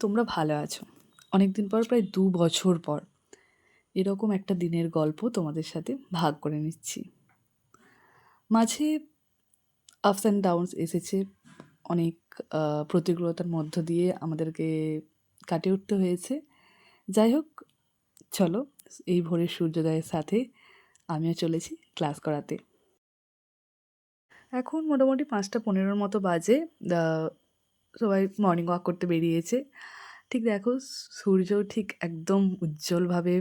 তোমরা ভালো আছো। অনেক দিন পর, প্রায় দু বছর পর এরকম একটা দিনের গল্প তোমাদের সাথে ভাগ করে নিচ্ছি। মাঝে আপস অ্যান্ড ডাউনস এসেছে। অনেক প্রতিকূলতার মধ্য দিয়ে আমাদেরকে কাটিয়ে উঠতে হয়েছে। যাই হোক, চলো, এই ভোরের সূর্যোদয়ের সাথে আমিও চলেছি ক্লাস করাতে। এখন মোটামুটি পাঁচটা পনেরোর মতো বাজে। সবাই মর্নিং ওয়াক করতে বেরিয়েছে। ঠিক দেখো, সূর্য ঠিক একদম উজ্জ্বলভাবে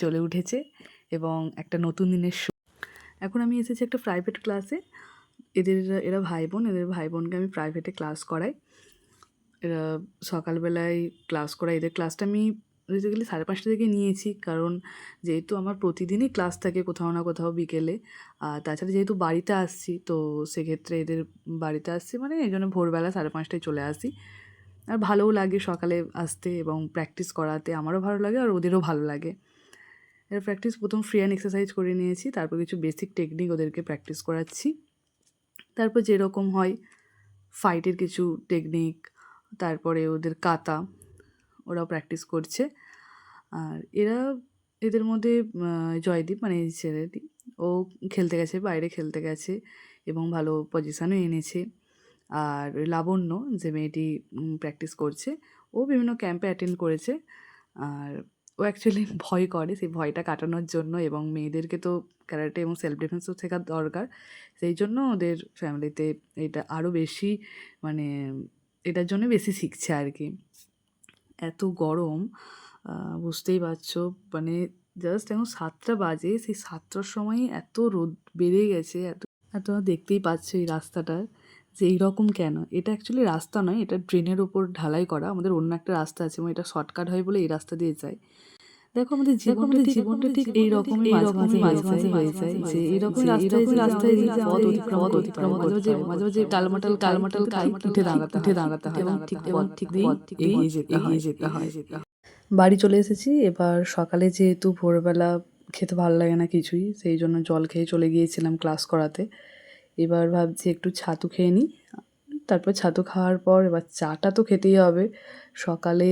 জ্বলে উঠেছে এবং একটা নতুন দিনের শো এখন আমি এসেছি একটা প্রাইভেট ক্লাসে এদের, এরা ভাই বোন এদের ভাই বোনকে আমি প্রাইভেটে ক্লাস করাই। এরা সকালবেলায় ক্লাস করাই। এদের ক্লাসটা আমি বেসিক্যালি সাড়ে পাঁচটা থেকে নিয়েছি। কারণ যেহেতু আমার প্রতিদিনই ক্লাস থাকে কোথাও না কোথাও বিকেলে, আর তাছাড়া যেহেতু বাড়িতে আসছি, তো সেক্ষেত্রে এদের বাড়িতে আসছি মানে এই জন্য ভোরবেলা সাড়ে পাঁচটায় চলে আসি। আর ভালোও লাগে সকালে আসতে এবং প্র্যাকটিস করাতে, আমারও ভালো লাগে আর ওদেরও ভালো লাগে। এর প্র্যাকটিস প্রথম ফ্রি অ্যান্ড এক্সারসাইজ করে নিয়েছি, তারপর কিছু বেসিক টেকনিক ওদেরকে প্র্যাকটিস করাচ্ছি। তারপর যেরকম হয় ফাইটের কিছু টেকনিক তারপরে ওদের কাতা ওরাও প্র্যাকটিস করছে। আর এরা এদের মধ্যে জয়দীপ মানে এই ছেলেটি, ও খেলতে গেছে, বাইরে খেলতে গেছে এবং ভালো পজিশানও এনেছে। আর লাবণ্য যে মেয়েটি প্র্যাকটিস করছে, ও বিভিন্ন ক্যাম্পে অ্যাটেন্ড করেছে। আর ও অ্যাকচুয়ালি ভয় করে, সেই ভয়টা কাটানোর জন্য এবং মেয়েদেরকে তো ক্যারাটে এবং সেলফ ডিফেন্সও শেখার দরকার। সেই জন্য ওদের ফ্যামিলিতে এটা আরও বেশি মানে এটার জন্য বেশি শিখছে আর কি। এত গরম বুঝতেই পারছ। মানে জাস্ট এখন সাতটা বাজে, সেই সাতটার সময় এত রোদ বেড়ে গেছে, এত এত দেখতেই পাচ্ছ এই রাস্তাটার যে এইরকম কেন? এটা অ্যাকচুয়ালি রাস্তা নয়, এটা ড্রেনের ওপর ঢালাই করা। আমাদের অন্য একটা রাস্তা আছে এবং এটা শর্টকাট হয় বলে এই রাস্তা দিয়ে যায়। দেখো আমাদের জীবনটা ঠিক জীবনটা ঠিক এই রকমই মাঝে মাঝে হয়ে যায় যে এইরকম রাস্তায় যে রাস্তায় যে পথ অতিক্রম অতিক্রম মাঝে মাঝে মাঝে মাঝে টালমাটাল টালমাটাল খাই উঠে দাঁড়াতে উঠে দাঁড়াতে হয় এবং ঠিক এবং ঠিক পথ এগিয়ে যেতে এগিয়ে যেতে হয়। বাড়ি চলে এসেছি এবার সকালে যেহেতু ভোরবেলা খেতে ভালো লাগে না কিছুই সেই জন্য জল খেয়ে চলে গিয়েছিলাম ক্লাস করাতে। এবার ভাবছি একটু ছাতু খেয়ে নিই তারপর ছাতু খাওয়ার পর এবার চাটা তো খেতেই হবে। সকালে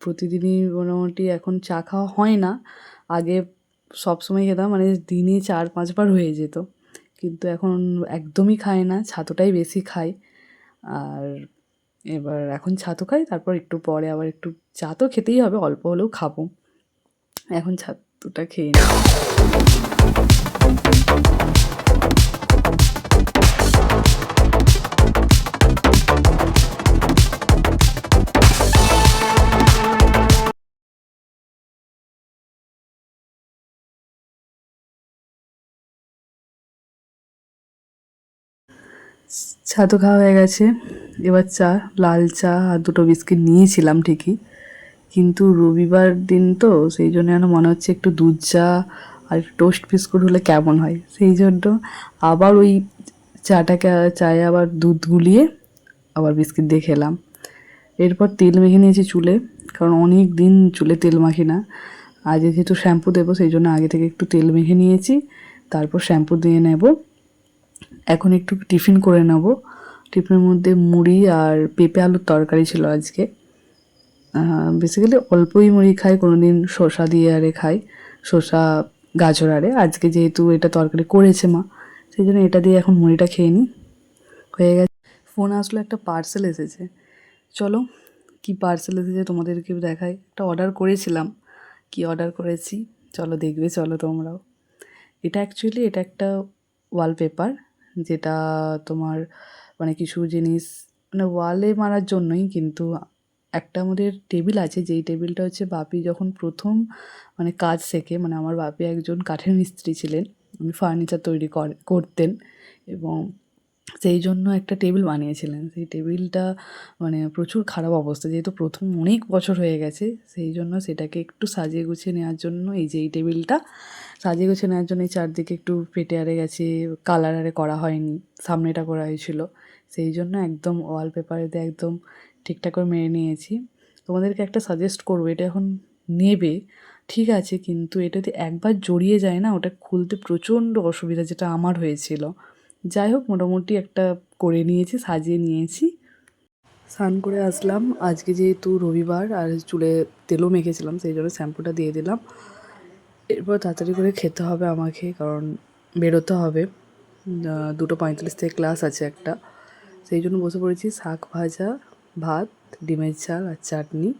প্রতিদিনই মোটামুটি এখন চা খাওয়া হয় না। আগে সবসময় খেতাম মানে দিনে চার, পাঁচবার হয়ে যেত। কিন্তু এখন একদমই খায় না, ছাতুটাই বেশি খাই আর এবার এখন ছাতু খাই, তারপর একটু পরে আবার একটু চা তো খেতেই হবে, অল্প হলেও খাব। এখন ছাতুটা খেয়ে নিই। ছাতু খাওয়া হয়ে গেছে। এবার চা, লাল চা আর দুটো বিস্কিট নিয়েছিলাম ঠিকই। কিন্তু রবিবার দিন তো, সেই জন্য যেন মনে হচ্ছে একটু দুধ চা আর টোস্ট বিস্কুট হলে কেমন হয়। সেই জন্য আবার ওই চাটাকে, চায়ে আবার দুধ গুলিয়ে আবার বিস্কিট দিয়ে খেলাম। এরপর তেল মেখে নিয়েছি চুলে, কারণ অনেক দিন চুলে তেল মাখি না। আজ যেহেতু শ্যাম্পু দেবো, সেই জন্য আগে থেকে একটু তেল মেখে নিয়েছি। তারপর শ্যাম্পু দিয়ে নেব। এখন একটু টিফিন করে নেব। টিফিনের মধ্যে মুড়ি আর পেঁপে আলুর তরকারি ছিল আজকে। বেসিক্যালি অল্পই মুড়ি খাই কোনো দিন শসা দিয়ে আরে খাই। শসা, গাজর আরে। আজকে যেহেতু এটা তরকারি করেছে মা, সেই জন্য এটা দিয়ে এখন মুড়িটা খেয়ে নিই। হয়ে গেছে। ফোন আসলো একটা পার্সেল এসেছে। চলো, কি পার্সেল এসেছে তোমাদেরকে দেখাই। একটা অর্ডার করেছিলাম। কি অর্ডার করেছি? চলো দেখবে, চলো তোমরাও। এটা অ্যাকচুয়ালি এটা একটা ওয়ালপেপার যেটা তোমার মানে কিছু জিনিস মানে ওয়ালে মারার জন্যই কিন্তু একটা আমাদের টেবিল আছে, যেই টেবিলটা হচ্ছে বাপি যখন প্রথম মানে কাজ শেখে মানে আমার বাপি একজন কাঠের মিস্ত্রি ছিলেন। উনি ফার্নিচার তৈরি করে- করতেন এবং সেই জন্য একটা টেবিল বানিয়েছিলেন। সেই টেবিলটা মানে প্রচুর খারাপ অবস্থা। যেহেতু প্রথম অনেক বছর হয়ে গেছে, সেই জন্য সেটাকে একটু সাজিয়ে গুছিয়ে নেওয়ার জন্য এই যে এই টেবিলটা সাজিয়ে গুছিয়ে নেওয়ার জন্য এই চারদিকে একটু ফেটে আরে গেছে কালার আরে করা হয়নি, সামনেটা করা হয়েছিল। সেই জন্য একদম ওয়ালপেপারেতে একদম ঠিকঠাক করে মেরে নিয়েছি। তোমাদেরকে একটা সাজেস্ট করব, এটা এখন নেবে, ঠিক আছে, কিন্তু এটাতে একবার জড়িয়ে যায় না, ওটা খুলতে প্রচণ্ড অসুবিধা, যেটা আমার হয়েছিল। যাই হোক, মোটামুটি একটা করে নিয়েছি, সাজিয়ে নিয়েছি। স্নান করে আসলাম। আজকে যেহেতু রবিবার আর চুলে তেলও মেখেছিলাম, সেই জন্য শ্যাম্পুটা দিয়ে দিলাম। এরপর তাড়াতাড়ি করে খেতে হবে আমাকে, কারণ বেরোতে হবে। দুটো পঁয়তাল্লিশ থেকে ক্লাস আছে একটা। সেই জন্য বসে পড়েছি শাক ভাজা, ভাত, ডিমের ঝাল আর চাটনি।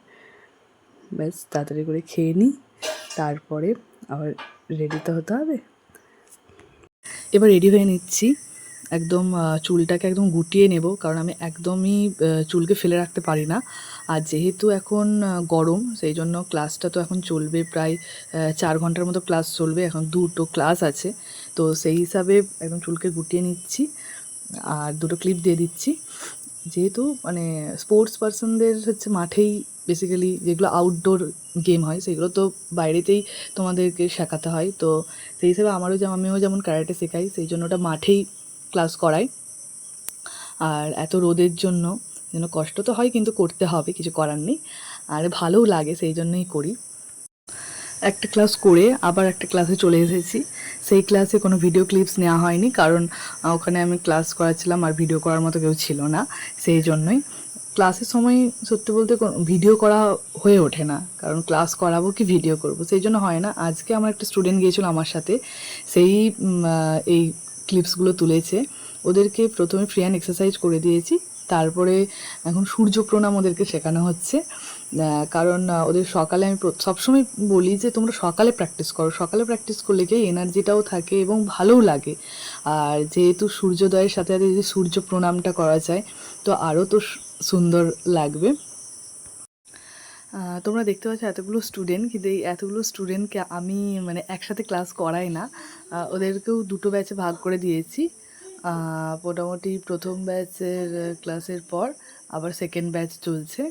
ব্যাস, তাড়াতাড়ি করে খেয়ে নিই। তারপরে আবার রেডি তো হতে হবে। এবার রেডি হয়ে নিচ্ছি। একদম চুলটাকে একদম গুটিয়ে নেব, কারণ আমি একদমই চুলকে ফেলে রাখতে পারি না। আর যেহেতু এখন গরম, সেই জন্য ক্লাসটা তো এখন চলবে প্রায় চার ঘণ্টার মতো ক্লাস চলবে, এখন দুটো ক্লাস আছে। তো সেই হিসাবে একদম চুলকে গুটিয়ে নিচ্ছি, আর দুটো ক্লিপ দিয়ে দিচ্ছি। যেহেতু মানে স্পোর্টস পার্সনদের হচ্ছে মাঠেই বেসিক্যালি যেগুলো আউটডোর গেম হয়, সেগুলো তো বাইরেতেই তোমাদেরকে শেখাতে হয়। তো সেই হিসেবে আমারও যেমন, আমিও যেমন ক্যারাটে শেখাই, সেই জন্য ওটা মাঠেই ক্লাস করাই। আর এত রোদের জন্য, যেন কষ্ট তো হয় কিন্তু করতে হবে, কিছু করার নেই। আর ভালোও লাগে, সেই জন্যই করি। একটা ক্লাস করে আবার একটা ক্লাসে চলে এসেছি। সেই ক্লাসে কোনো ভিডিও ক্লিপস নেওয়া হয়নি, কারণ ওখানে আমি ক্লাস করাচ্ছিলাম আর ভিডিও করার মতো কেউ ছিল না, সেই জন্যই। ক্লাসের সময় সত্যি বলতে ভিডিও করা হয়ে ওঠে না, কারণ ক্লাস করাবো কি ভিডিও করব, সেই জন্য হয় না। আজকে আমার একটা স্টুডেন্ট গিয়েছিল আমার সাথে, সেই এই ক্লিপসগুলো তুলেছে, ওদেরকে প্রথমে ফ্রি হ্যান্ড এক্সারসাইজ করে দিয়েছি, তারপরে এখন সূর্য প্রণাম ওদেরকে শেখানো হচ্ছে কারণ ওদের সকালে আমি সবসময় বলি যে তোমরা সকালে প্র্যাকটিস করো, সকালে প্র্যাকটিস করলে কি এনার্জিটাও থাকে এবং ভালোও লাগে। আর যেহেতু সূর্যোদয়ের সাথে সাথে যদি সূর্য প্রণামটা করা যায়, তো আরও তো সুন্দর লাগবে। তোমরা দেখতে পাচ্ছ এতগুলো স্টুডেন্ট কিন্তু এই এতগুলো স্টুডেন্টকে আমি মানে একসাথে ক্লাস করাই না। ওদেরকেও দুটো ব্যাচে ভাগ করে দিয়েছি। মোটামুটি প্রথম ব্যাচের ক্লাসের পর আবার সেকেন্ড ব্যাচ চলছে।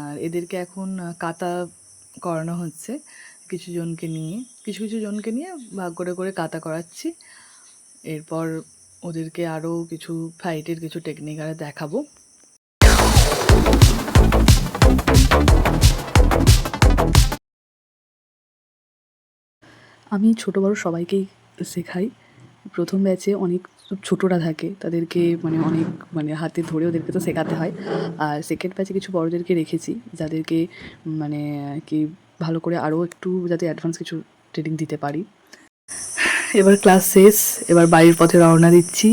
আর এদেরকে এখন কাতা করানো হচ্ছে কিছু জনকে নিয়ে। কিছু কিছু জনকে নিয়ে ভাগ করে করে কাতা করাচ্ছি। এরপর ওদেরকে আরও কিছু ফাইটের কিছু টেকনিক আর দেখাবো। আমি ছোটো বড় সবাইকেই শেখাই। প্রথম ব্যাচে অনেক ছোটরা থাকে, তাদেরকে মানে অনেক মানে হাতে ধরে ওদেরকে তো শেখাতে হয়। আর সেকেন্ড ব্যাচে কিছু বড়দেরকে রেখেছি, যাদেরকে মানে কি ভালো করে আরও একটু যাতে অ্যাডভান্স কিছু ট্রেনিং দিতে পারি। এবার ক্লাস শেষ, এবার বাড়ির পথে রওনা দিচ্ছি,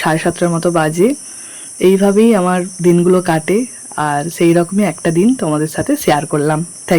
সাড়ে সাতটার মতো বাজে। এইভাবেই আমার দিনগুলো কাটে, আর সেই রকমই একটা দিন তোমাদের সাথে শেয়ার করলাম। থ্যাংক